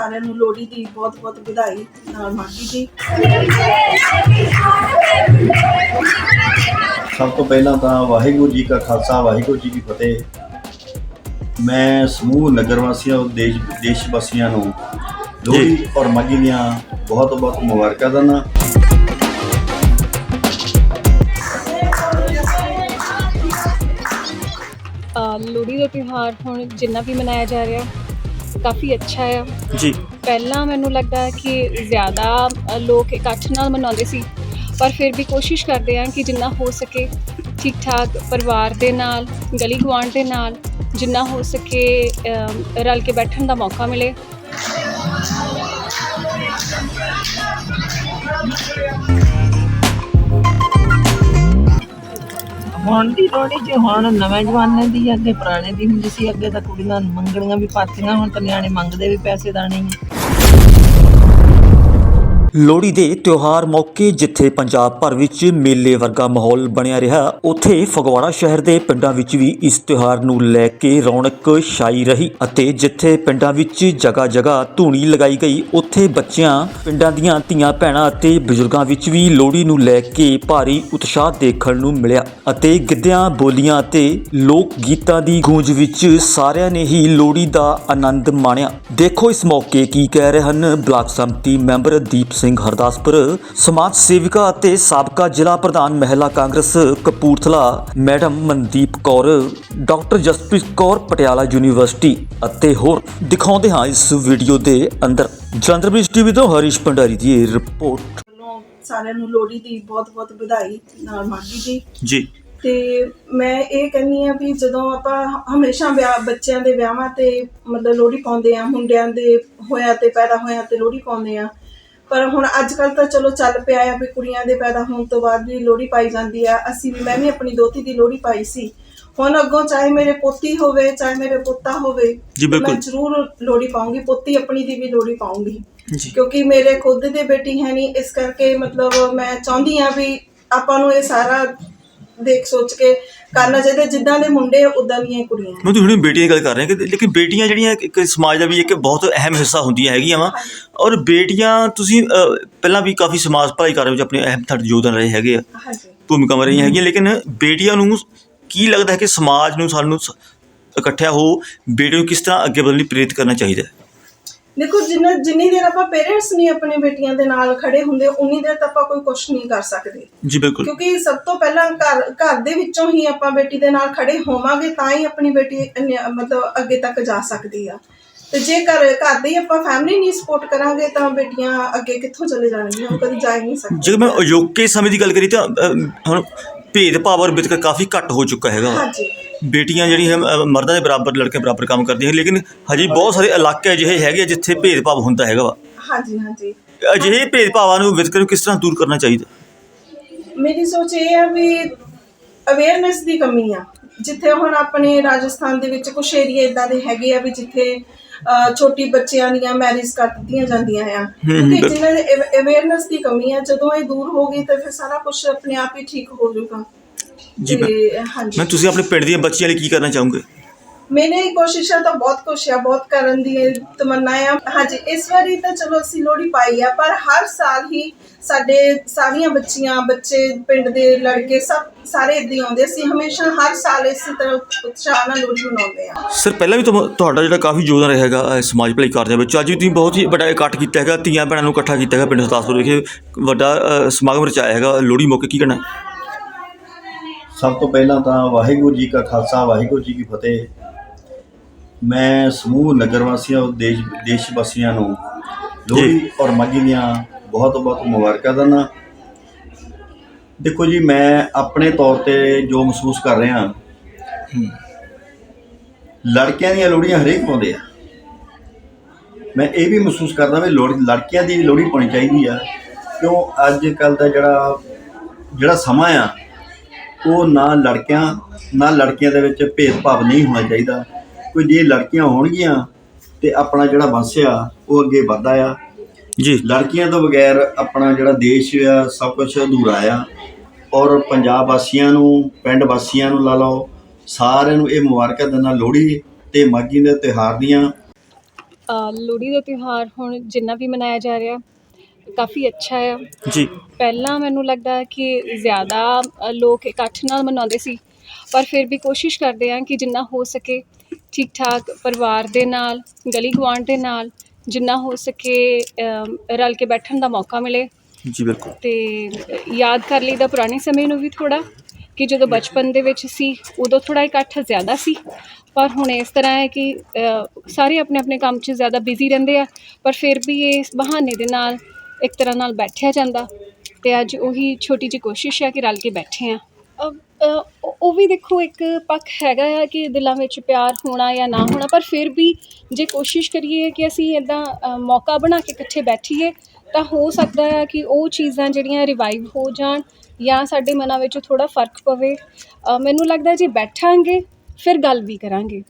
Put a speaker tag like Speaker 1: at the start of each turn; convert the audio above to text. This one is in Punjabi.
Speaker 1: ਸਾਰਿਆਂ ਨੂੰ ਲੋਹੜੀ ਦੀ ਬਹੁਤ-ਬਹੁਤ ਵਧਾਈ ਨਾਲ ਮਾਘੀ ਦੀ
Speaker 2: ਸਭ ਤੋਂ ਪਹਿਲਾਂ ਤਾਂ ਵਾਹਿਗੁਰੂ ਜੀ ਕਾ ਖਾਲਸਾ ਵਾਹਿਗੁਰੂ ਜੀ ਕੀ ਫਤਿਹ। ਮੈਂ ਸਮੂਹ ਨਗਰ ਵਾਸੀਆਂ ਔਰ ਦੇਸ਼ ਦੇਸ਼ ਵਾਸੀਆਂ ਨੂੰ ਲੋਹੜੀ ਔਰ ਮਾਘੀ ਦੀਆਂ ਬਹੁਤ ਬਹੁਤ ਮੁਬਾਰਕਾਂ ਦਿੰਦਾ
Speaker 3: ਲੋਹੜੀ ਦਾ ਤਿਉਹਾਰ ਹੁਣ ਜਿੰਨਾ ਵੀ ਮਨਾਇਆ ਜਾ ਰਿਹਾ ਕਾਫੀ ਅੱਛਾ ਹੈ
Speaker 4: ਜੀ।
Speaker 3: ਪਹਿਲਾਂ ਮੈਨੂੰ ਲੱਗਦਾ ਕਿ ਜ਼ਿਆਦਾ ਅ, ਲੋਕ ਇਕੱਠ ਨਾਲ ਮਨਾਉਂਦੇ ਸੀ ਪਰ ਫਿਰ ਵੀ ਕੋਸ਼ਿਸ਼ ਕਰਦੇ ਆ ਕਿ ਜਿੰਨਾ ਹੋ ਸਕੇ ਠੀਕ ਠਾਕ ਪਰਿਵਾਰ ਦੇ ਨਾਲ ਗਲੀ ਗੁਆਂਢ ਦੇ ਨਾਲ ਜਿੰਨਾ ਹੋ ਸਕੇ ਅ, ਰਲ ਕੇ ਬੈਠਣ ਦਾ ਮੌਕਾ ਮਿਲੇ।
Speaker 5: ਹੁਣ ਦੀ ਲੋੜੀ ਜੇ ਹੁਣ ਨਵੇਂ ਜਮਾਨੇ ਦੀ ਅੱਗੇ ਪੁਰਾਣੇ ਦੀ ਹੁੰਦੀ ਸੀ, ਅੱਗੇ ਤਾਂ ਕੁੜੀਆਂ ਮੰਗਣੀਆਂ ਵੀ ਪਾਤੀਆਂ, ਹੁਣ ਤਾਂ ਨਿਆਣੇ ਮੰਗਦੇ ਵੀ ਪੈਸੇ ਦਾਣੇ ਹੀ।
Speaker 4: ਲੋਹੜੀ ਦੇ ਤਿਉਹਾਰ ਮੌਕੇ ਜਿੱਥੇ ਪੰਜਾਬ ਭਰ ਵਿੱਚ ਮੇਲੇ ਵਰਗਾ ਮਾਹੌਲ ਬਣਿਆ ਰਿਹਾ, ਉੱਥੇ ਫਗਵਾੜਾ ਸ਼ਹਿਰ ਦੇ ਪਿੰਡਾਂ ਵਿੱਚ ਵੀ ਇਸ ਤਿਉਹਾਰ ਨੂੰ ਲੈ ਕੇ ਰੌਣਕ ਛਾਈ ਰਹੀ ਅਤੇ ਜਿੱਥੇ ਪਿੰਡਾਂ ਵਿੱਚ ਜਗ੍ਹਾ ਜਗ੍ਹਾ ਧੂਣੀ ਲਗਾਈ ਗਈ, ਉੱਥੇ ਬੱਚਿਆਂ, ਪਿੰਡਾਂ ਦੀਆਂ ਧੀਆਂ ਭੈਣਾਂ ਅਤੇ ਬਜ਼ੁਰਗਾਂ ਵਿੱਚ ਵੀ ਲੋਹੜੀ ਨੂੰ ਲੈ ਕੇ ਭਾਰੀ ਉਤਸ਼ਾਹ ਦੇਖਣ ਨੂੰ ਮਿਲਿਆ ਅਤੇ ਗਿੱਧਿਆਂ, ਬੋਲੀਆਂ ਅਤੇ ਲੋਕ ਗੀਤਾਂ ਦੀ ਗੂੰਜ ਵਿੱਚ ਸਾਰਿਆਂ ਨੇ ਹੀ ਲੋਹੜੀ ਦਾ ਆਨੰਦ ਮਾਣਿਆ। ਦੇਖੋ ਇਸ ਮੌਕੇ ਕੀ ਕਹਿ ਰਹੇ ਹਨ ਬਲਾਕ ਸੰਮਤੀ ਮੈਂਬਰ ਦੀਪ ਸਿੰਘ ਹਰਦਾਸਪੁਰ ਸਮਾਜ ਸੇਵਿਕਾ ਅਤੇ ਸਾਬਕਾ ਜ਼ਿਲ੍ਹਾ ਪ੍ਰਧਾਨ ਮਹਿਲਾ Congress Kapurthala madam Mandeep Kaur doctor Jaspreet Kaur Patiala university ਅਤੇ ਹੋਰ ਦਿਖਾਉਂਦੇ ਹਾਂ ਇਸ ਵੀਡੀਓ ਦੇ ਅੰਦਰ। ਜਲੰਧਰ ਬ੍ਰਿਜ ਟੀਵੀ ਤੋਂ ਹਰੀਸ਼ ਭੰਡਾਰੀ ਦੀ ਇਹ ਰਿਪੋਰਟ।
Speaker 1: ਵੱਲੋਂ ਸਾਰਿਆਂ ਨੂੰ ਲੋਹੜੀ ਦੀ ਬਹੁਤ-ਬਹੁਤ ਵਧਾਈ ਨਾਲ ਮਾਘੀ ਦੀ
Speaker 4: ਜੀ।
Speaker 1: ਤੇ ਮੈਂ ਇਹ ਕਹਿੰਨੀ ਆ ਵੀ ਜਦੋਂ ਆਪਾਂ ਹਮੇਸ਼ਾ ਵਿਆਹ ਬੱਚਿਆਂ ਦੇ ਵਿਆਹਾਂ ਤੇ ਮਤਲਬ ਲੋਹੜੀ ਪਾਉਂਦੇ ਆ ਮੁੰਡਿਆਂ ਦੇ ਹੋਇਆ ਤੇ ਪੈਦਾ ਹੋਇਆ ਤੇ ਲੋਹੜੀ ਪਾਉਂਦੇ ਆ ਪਰ ਹੁਣ ਅੱਜ ਕੱਲ ਤਾਂ ਚਲੋ ਚੱਲ ਪਿਆ ਆ ਵੀ ਕੁੜੀਆਂ ਦੇ ਪੈਦਾ ਹੋਣ ਤੋਂ ਬਾਅਦ ਵੀ ਲੋਹੜੀ ਪਾਈ ਜਾਂਦੀ ਆ। ਅਸੀਂ ਵੀ ਮੈਂ ਵੀ ਆਪਣੀ ਦੋਤੀ ਦੀ ਲੋਹੜੀ ਪਾਈ ਸੀ। ਹੁਣ ਅੱਗੋਂ ਚਾਹੇ ਮੇਰੇ ਪੋਤੀ ਹੋਵੇ ਚਾਹੇ ਮੇਰੇ ਪੋਤਾ ਹੋਵੇ
Speaker 4: ਜੀ, ਬਿਲਕੁਲ।
Speaker 1: ਮੈਂ ਜ਼ਰੂਰ ਲੋਹੜੀ ਪਾਉਂਗੀ ਪੋਤੀ ਆਪਣੀ ਦੀ ਵੀ ਲੋਹੜੀ ਪਾਉਂਗੀ
Speaker 4: ਜੀ।
Speaker 1: ਕਿਉਂਕਿ ਮੇਰੇ ਖੁਦ ਦੇ ਬੇਟੀ ਹੈ ਨਹੀਂ ਇਸ ਕਰਕੇ ਮਤਲਬ ਮੈਂ ਚਾਹੁੰਦੀ ਆ ਵੀ ਆਪਾਂ ਨੂੰ ਇਹ ਸਾਰਾ ਦੇਖ ਸੋਚ ਕੇ ਕਰਨਾ ਚਾਹੀਦਾ ਜਿੱਦਾਂ ਦੇ ਮੁੰਡੇ ਉਦਾਂ ਦੀਆਂ ਹੀ ਕੁੜੀਆਂ
Speaker 4: ਮੈਂ ਤਾਂ ਹੁਣੇ ਬੇਟੀਆਂ ਦੀ ਗੱਲ ਕਰ ਰਿਹਾ ਕਿ ਲੇਕਿਨ ਬੇਟੀਆਂ ਜਿਹੜੀਆਂ ਇੱਕ ਸਮਾਜ ਦਾ ਵੀ ਇੱਕ ਬਹੁਤ ਅਹਿਮ ਹਿੱਸਾ ਹੁੰਦੀਆਂ ਹੈਗੀਆਂ ਵਾ। ਔਰ ਬੇਟੀਆਂ ਤੁਸੀਂ ਅਹ, ਪਹਿਲਾਂ ਵੀ ਕਾਫੀ ਸਮਾਜ ਭਲਾਈ ਕਾਰਜ ਵਿੱਚ ਆਪਣੇ ਅਹਿਮ ਤੁਹਾਡੇ ਯੋਗਦਾਨ ਰਹੇ ਹੈਗੇ ਆ
Speaker 1: ਹਾਂਜੀ।
Speaker 4: ਭੂਮਿਕਾਵਾਂ ਰਹੀਆਂ ਹੈਗੀਆਂ ਲੇਕਿਨ ਬੇਟੀਆਂ ਨੂੰ ਕੀ ਲੱਗਦਾ ਹੈ ਕਿ ਸਮਾਜ ਨੂੰ ਸਾਨੂੰ ਸ- ਇਕੱਠਿਆ ਹੋ ਬੇਟੀਆਂ ਨੂੰ ਕਿਸ ਤਰ੍ਹਾਂ ਅੱਗੇ ਵਧਣ ਲਈ ਪ੍ਰੇਰਿਤ ਕਰਨਾ ਚਾਹੀਦਾ ਹੈ?
Speaker 1: ਦੇਖੋ ਜਿੰਨਾ ਜਿੰਨੀ ਦੇਰ ਆਪਾਂ ਪੇਰੈਂਟਸ ਨਹੀਂ ਆਪਣੇ ਬੇਟੀਆਂ ਦੇ ਨਾਲ ਖੜੇ ਹੁੰਦੇ ਉਨੀ ਦੇਰ ਤਾਂ ਆਪਾਂ ਕੋਈ ਕੁਝ ਨਹੀਂ ਕਰ ਸਕਦੇ।
Speaker 4: ਜੀ ਬਿਲਕੁਲ।
Speaker 1: ਕਿਉਂਕਿ ਸਭ ਤੋਂ ਪਹਿਲਾਂ ਘਰ ਘਰ ਦੇ ਵਿੱਚੋਂ ਹੀ ਆਪਾਂ ਬੇਟੀ ਦੇ ਨਾਲ ਖੜੇ ਹੋਵਾਂਗੇ ਤਾਂ ਹੀ ਆਪਣੀ ਬੇਟੀ ਅਨਿਆ- ਮਤਲਬ ਅੱਗੇ ਤੱਕ ਜਾ ਸਕਦੀ ਆ। ਤੇ ਜੇ ਘਰ ਘਰ ਦੇ ਹੀ ਆਪਾਂ ਫੈਮਿਲੀ ਨਹੀਂ ਸਪੋਰਟ ਕਰਾਂਗੇ ਤਾਂ ਬੇਟੀਆਂ ਅੱਗੇ ਕਿੱਥੋਂ ਚਲੇ ਜਾਣਗੀਆਂ? ਉਹ ਕਦੀ ਜਾ ਹੀ ਨਹੀਂ ਸਕਦੀਆਂ।
Speaker 4: ਜੇ ਮੈਂ ਅਜੋਕੇ ਸਮੇਂ ਦੀ ਗੱਲ ਕਰੀ ਤਾਂ ਹੁਣ ਭੇਦਭਾਵ ਔਰ ਵਿਤਕਰਾ ਕਾਫੀ ਘੱਟ ਹੋ ਚੁੱਕਾ ਹੈਗਾ।
Speaker 1: ਹਾਂਜੀ।
Speaker 4: ਬੇਟੀਆਂ ਜਿਹੜੀਆਂ ਅਹ, ਮਰਦਾਂ ਦੇ ਬਰਾਬਰ ਲੜਕੇ ਬਰਾਬਰ ਕੰਮ ਕਰਦੀਆਂ ਲੇਕਿਨ ਹਜੇ ਬਹੁਤ ਸਾਰੇ ਇਲਾਕੇ ਅਜਿਹੇ ਹੈਗੇ ਆ ਜਿੱਥੇ ਭੇਦਭਾਵ ਹੁੰਦਾ ਹੈਗਾ ਵਾ।
Speaker 1: ਹਾਂਜੀ ਹਾਂਜੀ।
Speaker 4: ਅਜਿਹੇ ਭੇਦਭਾਵਾਂ ਨੂੰ ਵਿਤਕਰੇ ਨੂੰ ਕਿਸ ਤਰ੍ਹਾਂ ਦੂਰ ਕਰਨਾ ਚਾਹੀਦਾ?
Speaker 1: ਮੇਰੀ ਸੋਚ ਇਹ ਆ ਵੀ ਅਵੇਅਰਨੈਸ ਦੀ ਕਮੀ ਆ। ਜਿੱਥੇ ਹੁਣ ਆਪਣੇ ਰਾਜਸਥਾਨ ਦੇ ਵਿੱਚ ਕੁਝ ਏਰੀਆ ਇਦਾਂ ਦੇ ਹੈਗੇ ਆ ਵੀ ਜਿੱਥੇ ਅਹ, ਛੋਟੀ ਬੱਚਿਆਂ ਦੀਆਂ ਮੈਰਿਜ ਕਰ ਦਿੱਤੀਆਂ ਜਾਂਦੀਆਂ ਆ।
Speaker 4: ਬਿਲਕੁਲ।
Speaker 1: ਜਿਹਨਾਂ ਦੇ ਅਵੇਅਰਨੈਸ ਦੀ ਕਮੀ ਆ ਜਦੋਂ ਇਹ ਦੂਰ ਹੋ ਗਈ ਤਾਂ ਫਿਰ ਸਾਰਾ ਕੁਝ ਆਪਣੇ ਆਪ ਹੀ ਠੀਕ ਹੋ ਜਾਊਗਾ।
Speaker 4: ਜੀ ਮੈਂ
Speaker 1: ਤੇ ਹਾਂਜੀ।
Speaker 4: ਮੈਂ ਤੁਸੀਂ ਆਪਣੇ ਪਿੰਡ ਦੀਆਂ ਬੱਚੀਆਂ ਲਈ ਕੀ ਕਰਨਾ ਚਾਹੋਗੇ?
Speaker 1: ਮੈਨੇ ਕੋਸ਼ਿਸ਼ਾਂ ਤਾਂ ਬਹੁਤ ਕੁਛ ਆ ਬਹੁਤ ਕਰਨ ਦੀ ਤਮੰਨਾ ਆ। ਹਾਂਜੀ ਇਸ ਵਾਰੀ ਤਾਂ ਚਲੋ ਅਸੀਂ ਲੋਹੜੀ ਪਾਈ ਆ ਪਰ ਹਰ ਸਾਲ ਹੀ ਸਾਡੇ ਸਾਰੀਆਂ ਬੱਚੀਆਂ ਬੱਚੇ ਪਿੰਡ ਦੇ ਲੜਕੇ ਸਭ ਸਾਰੇ ਹੀ ਆਉਂਦੇ ਅਸੀਂ ਹਮੇਸ਼ਾ ਹਰ ਸਾਲ ਇਸੇ ਤਰ੍ਹਾਂ ਉਤਸ਼ਾਹ ਨਾਲ ਲੋਹੜੀ ਮਨਾਉਂਦੇ ਆ।
Speaker 4: ਸਰ ਪਹਿਲਾਂ ਵੀ ਤੁਮ- ਤੁਹਾਡਾ ਜਿਹੜਾ ਕਾਫੀ ਯੋਗਦਾਨ ਰਿਹਾ ਹੈਗਾ ਅਹ, ਸਮਾਜ ਭਲਾਈ ਕਾਰਜਾਂ ਵਿੱਚ। ਅੱਜ ਵੀ ਤੁਸੀਂ ਬਹੁਤ ਹੀ ਵੱਡਾ ਇਕੱਠ ਕੀਤਾ ਹੈਗਾ ਧੀਆਂ ਭੈਣਾਂ ਨੂੰ ਇਕੱਠਾ ਕੀਤਾ ਹੈਗਾ ਪਿੰਡ ਹਰਦਾਸਪੁਰ ਵਿਖੇ। ਵੱਡਾ ਸਮਾਗਮ ਰਚਾਇਆ ਹੈਗਾ। ਲੋਹੜੀ ਮੌਕੇ ਕੀ ਕਹਿਣਾ ਹੈ?
Speaker 2: ਸਭ ਤੋਂ ਪਹਿਲਾਂ ਤਾਂ ਵਾਹਿਗੁਰੂ ਜੀ ਕਾ ਖਾਲਸਾ ਵਾਹਿਗੁਰੂ ਜੀ ਕੀ ਫਤਿਹ। ਮੈਂ ਸਮੂਹ ਨਗਰ ਵਾਸੀਆਂ ਔਰ ਦੇਸ਼ ਦੇਸ਼ ਵਾਸੀਆਂ ਨੂੰ ਲੋਹੜੀ ਔਰ ਮਾਘੀ ਦੀਆਂ ਬਹੁਤ ਬਹੁਤ ਮੁਬਾਰਕਾਂ ਦਿੰਦਾ ਦੇਖੋ ਜੀ ਮੈਂ ਆਪਣੇ ਤੌਰ ਤੇ ਜੋ ਮਹਿਸੂਸ ਕਰ ਰਿਹਾ ਲੜਕਿਆਂ ਦੀਆਂ ਲੋਹੜੀਆਂ ਹਰੇਕ ਪਾਉਂਦੇ ਆ। ਮੈਂ ਇਹ ਵੀ ਮਹਿਸੂਸ ਕਰਦਾ ਵੀ ਲੜਕਿਆਂ ਦੀ ਵੀ ਲੋਹੜੀ ਪਾਉਣੀ ਚਾਹੀਦੀ ਆ। ਕਿਉਂ? ਅੱਜ ਕੱਲ ਦਾ ਜਿਹੜਾ ਜਿਹੜਾ ਸਮਾਂ ਆ ਉਹ ਨਾ ਲੜਕਿਆਂ ਨਾ ਲੜਕੀਆਂ ਦੇ ਵਿੱਚ ਭੇਦਭਾਵ ਨਹੀਂ ਹੋਣਾ ਚਾਹੀਦਾ। ਕੋਈ ਜੇ ਲੜਕੀਆਂ ਹੋਣਗੀਆਂ ਤੇ ਆਪਣਾ ਜਿਹੜਾ ਵੰਸ਼ ਆ ਉਹ ਅੱਗੇ ਵਧਦਾ ਆ।
Speaker 4: ਜੀ।
Speaker 2: ਲੜਕੀਆਂ ਤੋਂ ਬਗੈਰ ਆਪਣਾ ਜਿਹੜਾ ਦੇਸ਼ ਆ ਸਭ ਕੁਝ ਅਧੂਰਾ ਆ। ਔਰ ਪੰਜਾਬ ਵਾਸੀਆਂ ਨੂੰ ਪਿੰਡ ਵਾਸੀਆਂ ਨੂੰ ਲਾ ਲਓ ਸਾਰਿਆਂ ਨੂੰ ਇਹ ਮੁਬਾਰਕਾਂ ਦਿੰਦਾ ਲੋਹੜੀ ਤੇ ਮਾਘੀ ਦੇ ਤਿਉਹਾਰ ਦੀਆਂ।
Speaker 3: ਲੋਹੜੀ ਦਾ ਤਿਉਹਾਰ ਹੁਣ ਜਿੰਨਾ ਵੀ ਮਨਾਇਆ ਜਾ ਰਿਹਾ ਕਾਫੀ ਅੱਛਾ ਆ।
Speaker 4: ਜੀ।
Speaker 3: ਪਹਿਲਾਂ ਮੈਨੂੰ ਲੱਗਦਾ ਕਿ ਜ਼ਿਆਦਾ ਲੋਕ ਇਕੱਠ ਨਾਲ ਮਨਾਉਂਦੇ ਸੀ ਪਰ ਫਿਰ ਵੀ ਕੋਸ਼ਿਸ਼ ਕਰਦੇ ਆ ਕਿ ਜਿੰਨਾ ਹੋ ਸਕੇ ਠੀਕ ਠਾਕ ਪਰਿਵਾਰ ਦੇ ਨਾਲ ਗਲੀ ਗੁਆਂਢ ਦੇ ਨਾਲ ਜਿੰਨਾ ਹੋ ਸਕੇ ਰਲ ਕੇ ਬੈਠਣ ਦਾ ਮੌਕਾ ਮਿਲੇ।
Speaker 4: ਜੀ ਬਿਲਕੁਲ।
Speaker 3: ਤੇ ਯਾਦ ਕਰ ਲਈਦਾ ਪੁਰਾਣੇ ਸਮੇਂ ਨੂੰ ਵੀ ਥੋੜਾ ਕਿ ਜਦੋਂ ਬਚਪਨ ਦੇ ਵਿੱਚ ਸੀ ਉਦੋਂ ਥੋੜਾ ਇਕੱਠ ਜ਼ਿਆਦਾ ਸੀ। ਪਰ ਹੁਣ ਇਸ ਤਰ੍ਹਾਂ ਹੈ ਕਿ ਸਾਰੇ ਆਪਣੇ ਆਪਣੇ ਕੰਮ 'ਚ ਜ਼ਿਆਦਾ ਬਿਜ਼ੀ ਰਹਿੰਦੇ ਆ ਪਰ ਫਿਰ ਵੀ ਇਸ ਬਹਾਨੇ ਦੇ ਨਾਲ ਇੱਕ ਤਰ੍ਹਾਂ ਨਾਲ ਬੈਠਿਆ ਜਾਂਦਾ ਤੇ ਅੱਜ ਉਹੀ ਛੋਟੀ ਜਿਹੀ ਕੋਸ਼ਿਸ਼ ਹੈ ਕਿ ਰਲ ਕੇ ਬੈਠੇ ਆ ਉਹ- ਵੀ ਦੇਖੋ ਇੱਕ ਪੱਖ ਹੈਗਾ ਆ ਕਿ ਦਿਲਾਂ ਵਿੱਚ ਪਿਆਰ ਹੋਣਾ ਜਾਂ ਨਾ ਹੋਣਾ, ਪਰ ਫਿਰ ਵੀ ਜੇ ਕੋਸ਼ਿਸ਼ ਕਰੀਏ ਕਿ ਅਸੀਂ ਇਦਾਂ ਮੌਕਾ ਬਣਾ ਕੇ ਇਕੱਠੇ ਬੈਠੀਏ, ਤਾਂ ਹੋ ਸਕਦਾ ਆ ਕਿ ਉਹ ਚੀਜ਼ਾਂ ਜਿਹੜੀਆਂ ਰਿਵਾਈਵ ਹੋ ਜਾਣ ਜਾਂ ਸਾਡੇ ਮਨਾਂ ਵਿੱਚ ਥੋੜਾ ਫ਼ਰਕ ਪਵੇ। ਮੈਨੂੰ ਲੱਗਦਾ ਜੇ ਬੈਠਾਂਗੇ, ਫਿਰ ਗੱਲ ਵੀ ਕਰਾਂਗੇ।